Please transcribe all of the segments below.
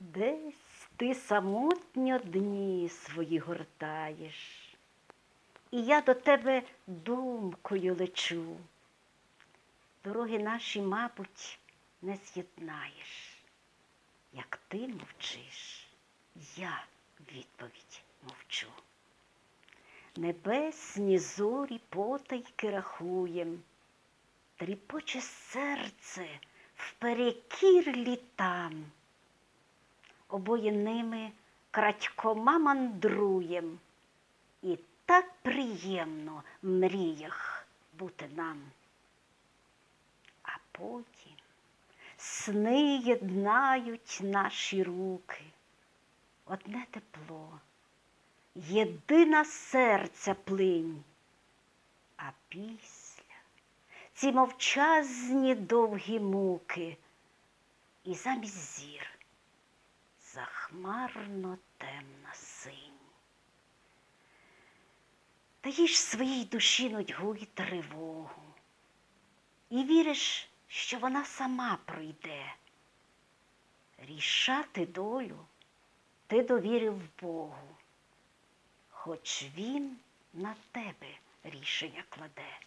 Десь ти самотньо дні свої гортаєш, і я до тебе думкою лечу. Дороги наші, мабуть, не з'єднаєш. Як ти мовчиш, я відповідь мовчу. Небесні зорі потайки рахуєм, тріпоче серце вперекір літам. Обоє ними крадькома мандруєм, і так приємно в мріях бути нам. А потім сни єднають наші руки, одне тепло, єдина серця плинь, а після ці мовчазні довгі муки, і замість зір захмарно темна синь. Даєш своїй душі нудьгу й тривогу, і віриш, що вона сама пройде. Рішати долю ти довірив Богу, хоч він на тебе рішення кладе.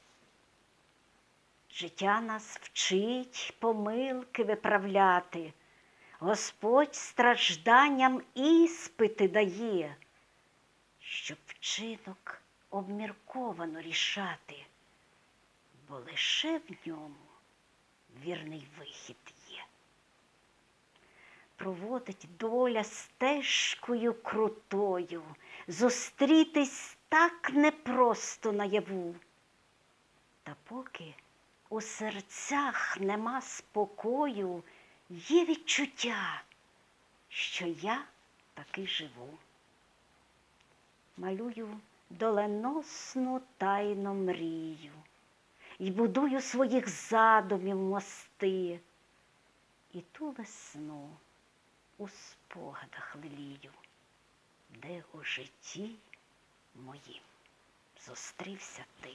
Життя нас вчить помилки виправляти, Господь стражданням іспити дає, щоб вчинок обмірковано рішати, бо лише в ньому вірний вихід є. Проводить доля стежкою крутою, зустрітись так непросто наяву. Та поки у серцях нема спокою, є відчуття, що я таки живу. Малюю доленосну тайну мрію і будую своїх задумів мости, і ту весну у спогадах лелію, де у житті моїм зустрівся ти.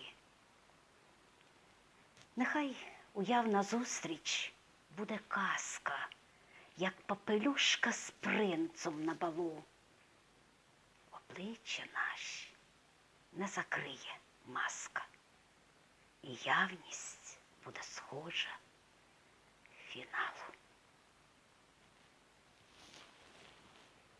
Нехай уявна зустріч буде казка, як попелюшка з принцем на балу. Обличчя наші не закриє маска, і явність буде схожа фіналу.